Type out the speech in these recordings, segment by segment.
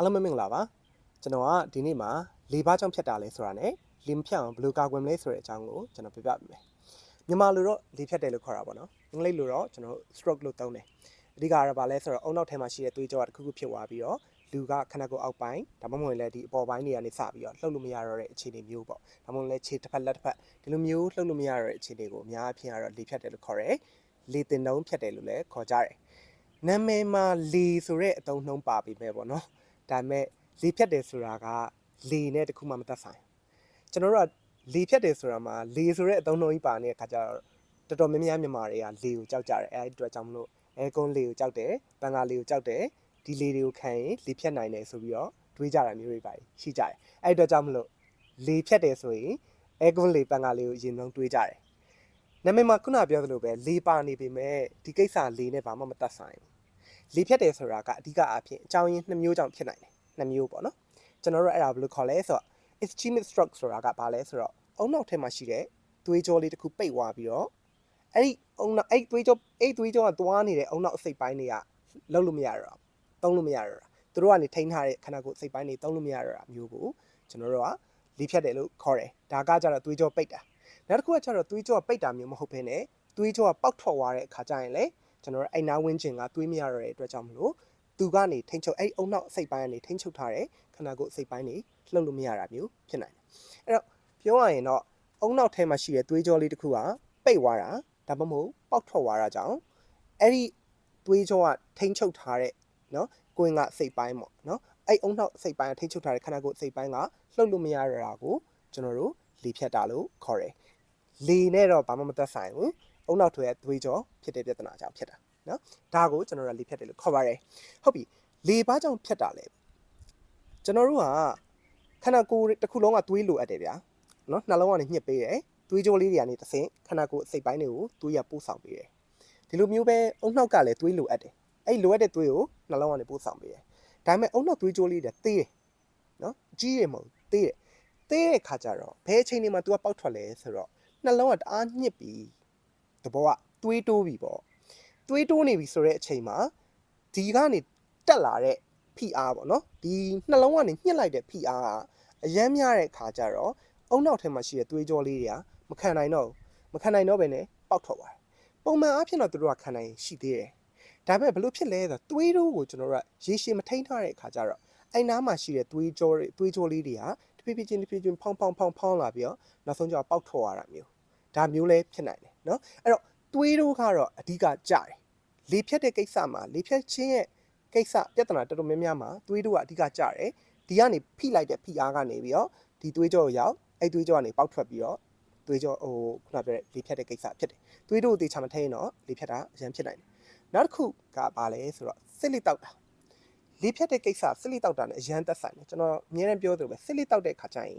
အားလုံးပဲမင်္ဂလာပါကျွန်တော်ကဒီနေ့မှာလေဘာကြောင့်ဖြစ်တာလဲဆိုတာနဲ့လေမဖြတ်အောင်ဘယ်လိုကာကွယ်မလဲဆိုတဲ့အကြောင်းကိုကျွန်တော်ပြပြပေးမယ်မြန်မာလိုတော့လေဖြတ်တယ်လို့ခေါ်တာပေါ့နော်အင်္ဂလိပ်လိုတော့ကျွန်တော် stroke လို့သုံးတယ်အဓိကကတော့ဗာလဲဆိုတော့အုံနောက်ထဲမှာရှိတဲ့သွေးကြောကတစ်ခုခုဖြစ်သွားပြီးတော့လူကခန္ဓာကိုယ်အောက်ပိုင်းဒါမှမဟုတ်လည်းဒီအပေါ်ပိုင်းတွေကနေစပြီးတော့လှုပ်လို့မရတော့တဲ့အခြေအနေမျိုးပေါ့ဒါမှမဟုတ်လည်းခြေတစ်ဖက်လက်တစ်ဖက်ဒီလိုမျိုးလှုပ်လို့မရတော့တဲ့အခြေအနေကိုအများအပြားကတော့လေဖြတ်တယ်လို့ခေါ်တယ်လေတင်တုံးဖြတ်တယ်လို့လည်းခေါ်ကြတယ်နာမည်မှာလေဆိုတဲ့အသုံးနှုန်းပါပြီးမဲ့ပေါ့နော် ဒါပေမဲ့လေဖြတ်တယ်ဆိုတာကလေနဲ့တခုမှမသက်ဆိုင်ကျွန်တော်တို့ကလေဖြတ်တယ်ဆိုတာမှာလေဆိုတဲ့အသုံးနှုန်းကြီးပါနေတဲ့ခါကျတော့တော်တော်များများမြန်မာတွေကလေကိုကြောက်ကြတယ်အဲဒီအတွက်ကြောင့်မလို့အဲကွန်လေကိုကြောက်တယ်ဘန်ကာလေကိုကြောက်တယ်ဒီလေတွေကိုခံရင်လေဖြတ်နိုင်တယ်ဆိုပြီးတော့တွေးကြတာမျိုးတွေပါရှိကြတယ်အဲဒီအတွက်ကြောင့်မလို့လေဖြတ်တယ်ဆိုရင်အဲကွန်လေဘန်ကာလေကိုအရင်ဆုံးတွေးကြတယ်နာမည်မှာခုနပြောသလိုပဲလေပါနေပေမဲ့ဒီကိစ္စလေနဲ့ဘာမှမသက်ဆိုင်ဘူး လေဖြတ်တယ်ဆိုတာကအဓိကအဖြစ်အကြောင်းရင်းနှစ်မျိုးကြောင့်ဖြစ်နိုင်တယ်နှစ်မျိုးပေါ့နော်ကျွန်တော်တို့အဲ့ဒါဘယ်လိုခေါ်လဲဆိုတော့ ischemic stroke ဆိုတာကဘာလဲဆိုတော့အုံနောက်ထဲမှာရှိတဲ့သွေးကြောလေးတစ်ခုပိတ်သွားပြီးတော့အဲ့ဒီအုံနောက်အဲ့ဒီသွေးကြောအဲ့ဒီသွေးကြောကသွားနေတဲ့အုံနောက်အစိတ်ပိုင်းတွေကလှုပ်လို့မရတော့ဘူးသုံးလို့မရတော့တာသူတို့ကနေထိန်းထားတဲ့ခန္ဓာကိုယ်အစိတ်ပိုင်းတွေသုံးလို့မရတော့တာမျိုးကိုကျွန်တော်တို့ကလေဖြတ်တယ်လို့ခေါ်တယ်ဒါကကြတော့သွေးကြောပိတ်တာနောက်တစ်ခုကကျတော့သွေးကြောကပိတ်တာမျိုးမဟုတ်ဘဲနဲ့သွေးကြောကပေါက်ထွက်သွားတဲ့အခါကျရင်လေ ကျွန်တော်တို့အိမ်နာဝင်းကျင်ကသွေးမရတော့တဲ့အတွက်ကြောင့်မလို့သူကနေထိန်းချုပ်အဲ့ဒီအုံနောက်အစိတ်ပိုင်းကနေထိန်းချုပ်ထားတဲ့ခန္ဓာကိုယ်အစိတ်ပိုင်းတွေလှုပ်လို့မရတာမျိုးဖြစ်နိုင်တယ်အဲ့တော့ပြောရရင်တော့အုံနောက်ထဲမှာရှိတဲ့သွေးကြောလေးတစ်ခုကပိတ်သွားတာဒါမှမဟုတ်ပေါက်ထွက်သွားတာကြောင့်အဲ့ဒီသွေးကြောကထိန်းချုပ်ထားတဲ့နော်ကိုင်ကအစိတ်ပိုင်းပေါ့နော်အဲ့အုံနောက်အစိတ်ပိုင်းကထိန်းချုပ်ထားတဲ့ခန္ဓာကိုယ်အစိတ်ပိုင်းကလှုပ်လို့မရတော့တာကိုကျွန်တော်တို့လေဖြတ်တာလို့ခေါ်တယ်လေနဲ့တော့ဘာမှမသက်ဆိုင်ဘူး အုံနောက်ထွေရဲ့သွေးကြောဖြစ်တဲ့ပြဿနာကြောင့်ဖြစ်တာနော်ဒါကိုကျွန်တော်တို့လေဖြတ်တယ်လို့ခေါ်ပါတယ်ဟုတ်ပြီလေဘာကြောင့်ဖြတ်တာလဲကျွန်တော်တို့ကခန္ဓာကိုယ်တစ်ခုလုံးကသွေးလိုအပ်တယ်ဗျာနော်နှလုံးကနေညှစ်ပေးတယ်သွေးကြောလေးတွေကနေတစ်ဆင့်ခန္ဓာကိုယ်အစိတ်ပိုင်းတွေကိုသွေးရပို့ဆောင်ပေးတယ်ဒီလိုမျိုးပဲအုံနောက်ကလည်းသွေးလိုအပ်တယ်အဲ့လိုအပ်တဲ့သွေးကိုနှလုံးကနေပို့ဆောင်ပေးတယ်ဒါပေမဲ့အုံနောက်သွေးကြောလေးတွေသေးတယ်နော်ကြီးရမဟုတ်သေးတယ်သေးတဲ့ခါကျတော့ဘယ်အချိန်တွေမှာ तू ကပေါက်ထွက်လဲဆိုတော့နှလုံးကတအားညှစ်ပြီး တဘောကသွေးတိုးပြီပေါ့သွေးတိုးနေပြီဆိုတဲ့အချိန်မှာဒီကနေတက်လာတဲ့ဖိအားပေါ့နော်ဒီနှလုံးကနေညှစ်လိုက်တဲ့ဖိအားကအယမ်းများတဲ့ခါကျတော့အုံနောက်ထဲမှာရှိတဲ့သွေးကြောလေးတွေကမခံနိုင်တော့ဘူးမခံနိုင်တော့ဘဲနဲ့ပေါက်ထွက်သွားတယ်ပုံမှန်အားဖြင့်တော့သူတို့ကခံနိုင်ရှိသေးတယ်ဒါပေမဲ့ဘလို့ဖြစ်လဲဆိုတော့သွေးတိုးကိုကျွန်တော်တို့ကရေရှည်မထိန်းထားတဲ့အခါကျတော့အဲ့နားမှာရှိတဲ့သွေးကြောတွေသွေးကြောလေးတွေကတဖြည်းဖြည်းချင်းတဖြည်းဖြည်းဖောင်းဖောင်းဖောင်းဖောင်းလာပြီးတော့နောက်ဆုံးကျတော့ပေါက်ထွက်သွားတာမျိုးဒါမျိုးလည်းဖြစ်နိုင်တယ် နော်အဲ့တော့သွေးတိုးကတော့အဓိကကြတယ်လေဖြတ်တဲ့ကိစ္စမှာလေဖြတ်ခြင်းရဲ့ကိစ္စပြဿနာတော်တော်များများမှာသွေးတိုးကအဓိကကြတယ်ဒီကနေဖိလိုက်တဲ့ဖိအားကနေပြီးတော့ဒီသွေးကြောကိုရောက်အဲ့သွေးကြောကနေပေါက်ထွက်ပြီးတော့သွေးကြောဟိုခုနပြောတဲ့လေဖြတ်တဲ့ကိစ္စဖြစ်တယ်သွေးတိုးကိုတေချာမထိန်တော့လေဖြတ်တာအရင်ဖြစ်နိုင်တယ်နောက်တစ်ခုကဘာလဲဆိုတော့စစ်လိတောက်တာလေဖြတ်တဲ့ကိစ္စစစ်လိတောက်တာနဲ့အရန်သက်ဆိုင်တယ်ကျွန်တော်အများနဲ့ပြောသလိုပဲစစ်လိတောက်တဲ့ခါကျရင်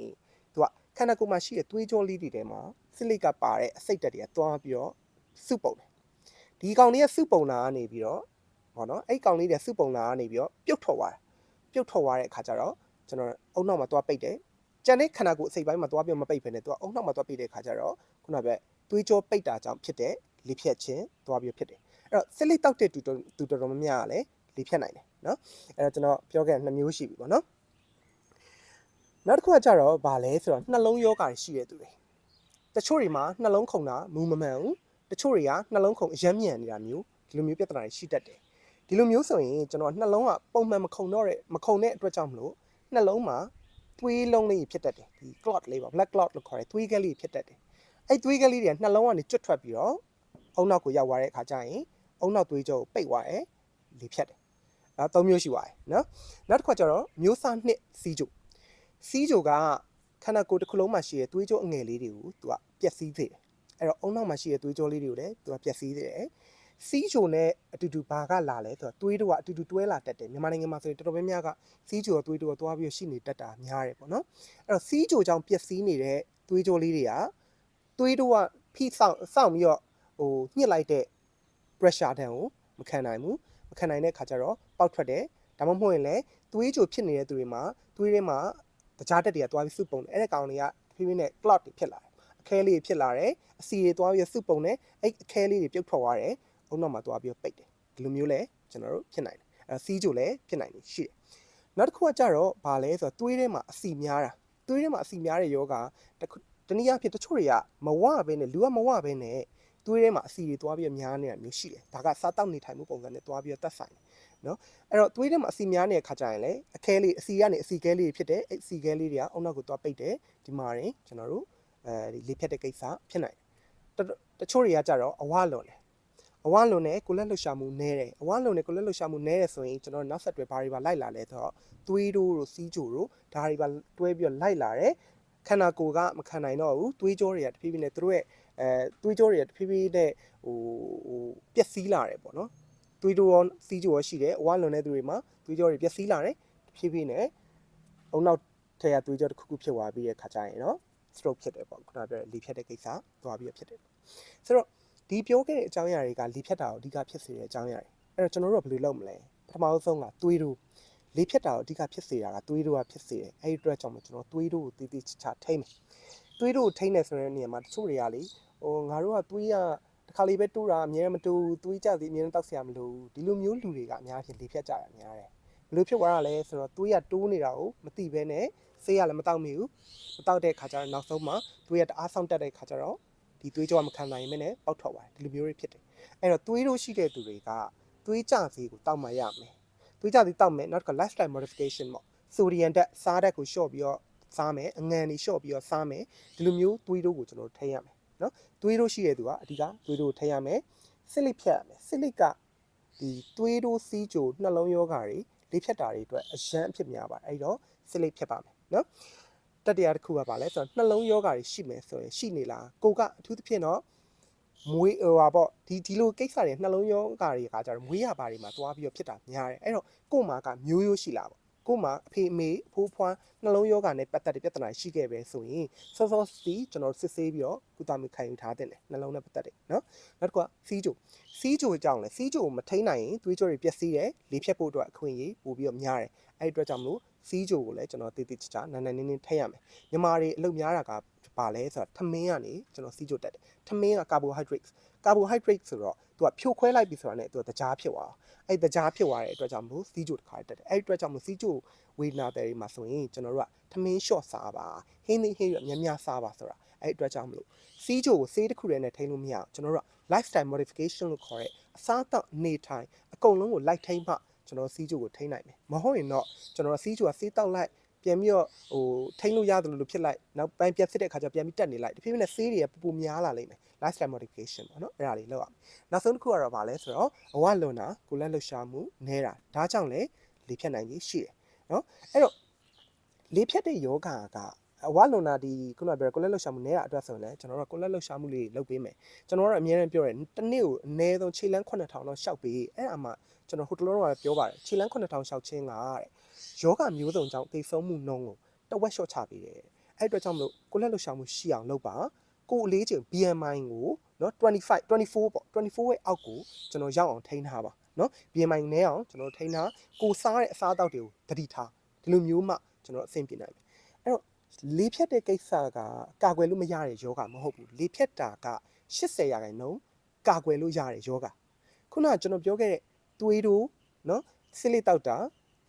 သူက ခန္ဓာကိုယ်မှာရှိတဲ့သွေးကြောလေးတွေထဲမှာစစ်လိကပါတဲ့အစိတ်တက်တွေကတွားပြီးတော့စုပုံတယ်ဒီကောင်လေးကစုပုံလာကနေပြီးတော့ဟောနော်အဲ့ကောင်လေးတွေစုပုံလာကနေပြီးတော့ပြုတ်ထွက်သွားတာပြုတ်ထွက်သွားတဲ့အခါကျတော့ကျွန်တော်အုံနောက်မှာတွားပိတ်တယ်ကျန်တဲ့ခန္ဓာကိုယ်အစိတ်ပိုင်းမှာတွားပြီးမပိတ်ဘဲနဲ့သူကအုံနောက်မှာတွားပိတ်တဲ့အခါကျတော့ခုနကပဲသွေးကြောပိတ်တာကြောင့်ဖြစ်တဲ့လေဖြတ်ခြင်းတွားပြီးဖြစ်တယ်အဲ့တော့စစ်လိတောက်တဲ့တူတူတော်တော်များများကလည်းလေဖြတ်နိုင်တယ်နော်အဲ့တော့ကျွန်တော်ပြောခဲ့နှစ်မျိုးရှိပြီပေါ့နော် နောက်တစ်ခုကကြတော့ဗာလဲဆိုတော့နှလုံးယောဂါရှိတဲ့သူတွေတချို့တွေမှာနှလုံးခုန်တာမူမမှန်ဘူးတချို့တွေကနှလုံးခုန်အယမ်းမြန်နေတာမျိုးဒီလိုမျိုးပြဿနာတွေရှိတတ်တယ်ဒီလိုမျိုးဆိုရင်ကျွန်တော်နှလုံးကပုံမှန်မခုန်တော့တဲ့မခုန်တဲ့အတွက်ကြောင့်မလို့နှလုံးမှာသွေးလုံးလေးဖြစ်တတ်တယ်ဒီ clot လေးပါ black clot လို့ခေါ်တယ်သွေးကလေးဖြစ်တတ်တယ်အဲ့သွေးကလေးတွေကနှလုံးကနေကျွတ်ထွက်ပြီးတော့အုံနောက်ကိုရောက်သွားတဲ့အခါကျရင်အုံနောက်သွေးကြောကိုပိတ်သွားတယ်လေဖြတ်တယ်အဲသုံးမျိုးရှိပါတယ်နော်နောက်တစ်ခါကျတော့မျိုးစားနှစ်စီးကြို စီးကြိုကခန္ဓာကိုယ်တစ်ခုလုံးမှာရှိတဲ့သွေးကြောအငယ်လေးတွေကိုသူကပျက်စီးစေတယ်အဲ့တော့အုံနောက်မှာရှိတဲ့သွေးကြောလေးတွေကိုလည်းသူကပျက်စီးစေတယ်စီးချိုနဲ့အတူတူဘာကလာလဲဆိုတော့သွေးတို့ကအတူတူတွဲလာတတ်တယ်မြန်မာနိုင်ငံမှာဆိုရင်တော်တော်များများကစီးချိုရောသွေးတို့ရောတွားပြီးရှိနေတတ်တာများတယ်ပေါ့နော်အဲ့တော့စီးချိုကြောင့်ပျက်စီးနေတဲ့သွေးကြောလေးတွေကသွေးတို့ကဖိဆောင်စောင့်ပြီးတော့ဟိုညှစ်လိုက်တဲ့ pressure တန်းကိုမခံနိုင်ဘူးမခံနိုင်တဲ့ခါကျတော့ပေါက်ထွက်တယ်ဒါမှမဟုတ်ရင်လည်းသွေးကြိုဖြစ်နေတဲ့သူတွေမှာသွေးထဲမှာ တကြားတက်တွေကတွားပြီးစုပုံတယ်အဲ့ဒါကောင်တွေကဖိဖိနဲ့ clot တွေဖြစ်လာတယ်အခဲလေးတွေဖြစ်လာတယ်အစီတွေတွားပြီးစုပုံတယ်အဲ့အခဲလေးတွေပြုတ်ထွက်သွားတယ်အုံနောက်မှာတွားပြီးပိတ်တယ်ဒီလိုမျိုးလဲကျွန်တော်တို့ဖြစ်နိုင်တယ်အဲ့စီးကြိုလည်းဖြစ်နိုင်နေရှိတယ်နောက်တစ်ခုကကြတော့ဗာလဲဆိုတော့သွေးထဲမှာအဆီများတာသွေးထဲမှာအဆီများတဲ့ယောဂတစ်ခုတနည်းအားဖြင့်တချို့တွေကမဝဘဲနဲ့လူကမဝဘဲနဲ့ သွေးထဲမှာအဆီတွေသွားပြီးတော့များနေတာမျိုးရှိတယ်ဒါကစားတောက်နေထိုင်မှုပုံစံနဲ့သွားပြီးတော့တက်ဆိုင်တယ်နော်အဲ့တော့သွေးထဲမှာအဆီများနေတဲ့ခါကျရင်လေအခဲလေးအဆီကနေအဆီခဲလေးတွေဖြစ်တယ်အဲ့အဆီခဲလေးတွေကအုံနောက်ကိုသွားပိတ်တယ်ဒီမှာရင်ကျွန်တော်တို့အဲဒီလေဖြတ်တဲ့ကိစ္စဖြစ်နိုင်တယ်တတချို့တွေကကြတော့အဝလွန်တယ်အဝလွန်နဲ့ကိုလက်လှူရှာမှုနည်းတယ်အဝလွန်နဲ့ကိုလက်လှူရှာမှုနည်းတယ်ဆိုရင်ကျွန်တော်နောက်ဆက်တွဲဘာတွေပါလိုက်လာလဲဆိုတော့သွေးတိုးတို့စီးကြိုတို့ဒါတွေပါတွဲပြီးတော့လိုက်လာတယ်ခန္ဓာကိုယ်ကမခံနိုင်တော့ဘူးသွေးကြောတွေကတဖြည်းဖြည်းနဲ့သူတို့ရဲ့ အဲသွေးကြောတွေကတဖြည်းဖြည်းနဲ့ဟိုဟိုပျက်စီးလာတယ်ပေါ့နော်သွေးတိုးရောစီးကြိုရောရှိတယ်အဝလွန်တဲ့သူတွေမှာသွေးကြောတွေပျက်စီးလာတယ်တဖြည်းဖြည်းနဲ့အုံနောက်ထက်ကသွေးကြောတစ်ခုခုဖြစ်သွားပြီးတဲ့ခါကျရင်နော် stroke ဖြစ်တယ်ပေါ့ခုနပြောတဲ့လေဖြတ်တဲ့ကိစ္စသွားပြီးတော့ဖြစ်တယ်ဆိုတော့ဒီပြောခဲ့တဲ့အကြောင်းအရာတွေကလေဖြတ်တာကိုအဓိကဖြစ်စေတဲ့အကြောင်းအရာတွေအဲ့တော့ကျွန်တော်တို့ကဘယ်လိုလုပ်မလဲပထမဆုံးကသွေးတိုးလေဖြတ်တာကိုအဓိကဖြစ်စေတာကသွေးတိုးကဖြစ်စေတယ်အဲ့ဒီအတွက်ကြောင့်မို့ကျွန်တော်သွေးတိုးကိုတည်တည်ချာချာထိမ့်မယ်သွေးတိုးကိုထိမ့်နေဆိုတဲ့နေရာမှာတချို့တွေကလေဟို ငါတို့ကသွေးကတစ်ခါလေးပဲတိုးတာအများမတိုးသွေးကြသည်အများတောက်ဆရာမလိုဘူးဒီလိုမျိုးလူတွေကအများကြီးလေဖြတ်ကြတာများတယ်ဘယ်လိုဖြစ်သွားတာလဲဆိုတော့သွေးကတိုးနေတာကိုမသိဘဲနဲ့ဆေးရလည်းမတောက်မိဘူးမတောက်တဲ့ခါကျတော့နောက်ဆုံးမှာသွေးရတအားဆောင်တက်တဲ့ခါကျတော့ဒီသွေးကြောကမခံနိုင်မနဲ့ပေါက်ထွက်သွားတယ်ဒီလိုမျိုးတွေဖြစ်တယ်အဲ့တော့သွေးတို့ရှိတဲ့သူတွေကသွေးကြဆေးကိုတောက်မှရမယ်သွေးကြဆေးတောက်မယ်နောက်က lifestyle modification ပေါ့ဆိုဒီယမ်ဓာတ်စားဓာတ်ကိုလျှော့ပြီးတော့စားမယ်အငံတွေလျှော့ပြီးတော့စားမယ်ဒီလိုမျိုးသွေးတို့ကိုကျွန်တော်တို့ထိရမယ် နော်သွေးတို့ရှိတဲ့သူကအဓိကသွေးတို့ကိုထိရမယ်စစ်လိဖြတ်ရမယ်စစ်လိကဒီသွေးတို့စီးကြိုနှလုံးယောဂါတွေလေဖြတ်တာတွေအတွက်အရန်အဖြစ်များပါတယ်အဲ့တော့စစ်လိဖြတ်ပါမယ်နော်တတိယတစ်ခုကပါလဲဆိုတော့နှလုံးယောဂါတွေရှိမယ်ဆိုရင်ရှိနေလားကိုကအထူးသဖြင့်တော့မွေးဟိုပါပေါ့ဒီဒီလိုကိစ္စတွေနှလုံးယောဂါတွေကကြတော့မွေးရပါတွေမှာသွားပြီးတော့ဖြစ်တာများတယ်အဲ့တော့ကို့မှာကမျိုးရိုးရှိလားပေါ့ ကို့မှာအဖေအမေအဖိုးဖွားနှလုံးယောဂါနဲ့ပတ်သက်တဲ့ပြဿနာရှိခဲ့ပဲဆိုရင်စောစောစီကျွန်တော်စစ်ဆေးပြီးတော့ကုသမှုခံယူထားတဲ့လေနှလုံးနဲ့ပတ်သက်တယ်နော်နောက်တစ်ခုကစီးကြိုစီးကြိုကြောင့်လေစီးကြိုကိုမထိန်းနိုင်ရင်သွေးကြောတွေပျက်စီးတယ်လေဖြတ်ဖို့အတွက်အခွင့်အရေးပို့ပြီးတော့များတယ်အဲ့ဒီအတွက်ကြောင့်မလို့စီးကြိုကိုလည်းကျွန်တော်တည်တည်ချာချာနန်းနန်းနင်းနင်းထိရမယ်ညီမတွေအလုပ်များတာကပါလဲဆိုတော့ထမင်းကနေကျွန်တော်စီးကြိုတက်တယ်ထမင်းက carbohydrates carbohydrate ဆိုတော့သူကဖြိုခွဲလိုက်ပြီဆိုတာနဲ့သူကတကြားဖြစ်သွား အဲ့တကြားဖြစ်သွားတဲ့အတွက်ကြောင့်မို့စီးကြိုတစ်ခါတက်တယ်အဲ့ဒီအတွက်ကြောင့်မို့စီးကြိုဝေဒနာတယ်တွေမှာဆိုရင်ကျွန်တော်တို့ကထမင်း short စားပါဟင်းသီးဟင်းရွက်များများစားပါဆိုတာအဲ့ဒီအတွက်ကြောင့်မလို့စီးကြိုကိုဆေးတစ်ခုတည်းနဲ့ထိန်းလို့မရအောင်ကျွန်တော်တို့က lifestyle modification လို့ခေါ်တဲ့အစားအသောက်အနေထိုင်အကုန်လုံးကိုလိုက်ထိန်းမှကျွန်တော်စီးကြိုကိုထိန်းနိုင်မယ်မဟုတ်ရင်တော့ကျွန်တော်စီးကြိုကဆေးတောက်လိုက် ပြန်ပြီးတော့ဟိုထိန်းလို့ရတယ်လို့ဖြစ်လိုက်နောက်ပိုင်းပြန်ဖြစ်တဲ့အခါကျပြန်ပြီးတက်နေလိုက်တဖြည်းဖြည်းနဲ့ဆေးတွေကပူပူများလာလိမ့်မယ် lifestyle modification ပေါ့နော်အဲ့ဒါလေးလုပ်ရမယ်နောက်ဆုံးတစ်ခုကတော့ဗာလဲဆိုတော့အဝလွန်တာကိုလက်လှူရှာမှုနဲတာဒါကြောင့်လည်းလေဖြတ်နိုင်ကြီးရှိတယ်နော်အဲ့တော့လေဖြတ်တဲ့ယောဂါကအဝလွန်တာဒီခုနကပြောကိုလက်လှူရှာမှုနဲတာအတွက်ဆိုရင်လည်းကျွန်တော်တို့ကကိုလက်လှူရှာမှုလေးလုပ်ပေးမယ်ကျွန်တော်တို့ကအများအားပြောတယ်တစ်နေ့ကိုအနည်းဆုံးခြေလန်း9000တော့ရှောက်ပေးအဲ့အမှ ကျွန်တော်ဟိုတလုံးတော့ပြောပါတယ်ခြေလန်း9000ရှောက်ခြင်းကတဲ့ယောဂမျိုးစုံကြောင့်သိဆုံးမှုနှုန်းကိုတဝက်လျှော့ချပေးတယ်အဲ့အတွက်ကြောင့်မလို့ကိုလက်လှူရှာမှုရှိအောင်လုပ်ပါကိုအလေးချိန် BMI ကိုနော်25 24ပေါ့24ရဲ့အောက်ကိုကျွန်တော်ရောက်အောင်ထိန်းထားပါနော် BMI နဲ့အောင်ကျွန်တော်ထိန်းထားကိုစားတဲ့အစားအသောက်တွေကိုတတိထားဒီလိုမျိုးမှကျွန်တော်အဆင်ပြေနိုင်မယ်အဲ့တော့လေးဖြတ်တဲ့ကိစ္စကကာကွယ်လို့မရတဲ့ယောဂမဟုတ်ဘူးလေးဖြတ်တာက80ရာခိုင်နှုန်းကာကွယ်လို့ရတဲ့ယောဂခုနကကျွန်တော်ပြောခဲ့တဲ့ သွေးတို့နော်ဆစ်လေးတောက်တာ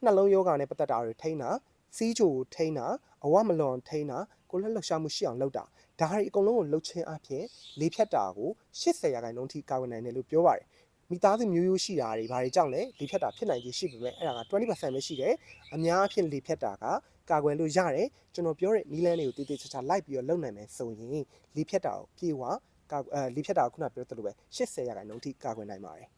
နှလုံးယောဂနဲ့ပတ်သက်တာတွေထိန်းတာစီးချိုကိုထိန်းတာအဝမလွန်ထိန်းတာကိုလက်လှရှာမှုရှိအောင်လုပ်တာဒါတွေအကုန်လုံးကိုလှုပ်ချင်းအဖြစ်လေးဖြတ်တာကို80ရာခိုင်နှုန်းထိကာကွယ်နိုင်တယ်လို့ပြောပါတယ်မိသားစုမျိုးရိုးရှိတာတွေဘာတွေကြောင့်လဲလေဖြတ်တာဖြစ်နိုင်ခြင်းရှိပေမဲ့အဲ့ဒါက20%ပဲရှိတယ်အများအဖြစ်လေဖြတ်တာကကာကွယ်လို့ရတယ်ကျွန်တော်ပြောတဲ့နီလန်းတွေကိုတည်တည်ချာချာလိုက်ပြီးတော့လုပ်နိုင်မယ်ဆိုရင်လေဖြတ်တာကိုပြေဝကာအဲလေဖြတ်တာကိုခုနပြောသလိုပဲ80ရာခိုင်နှုန်းထိကာကွယ်နိုင်ပါတယ်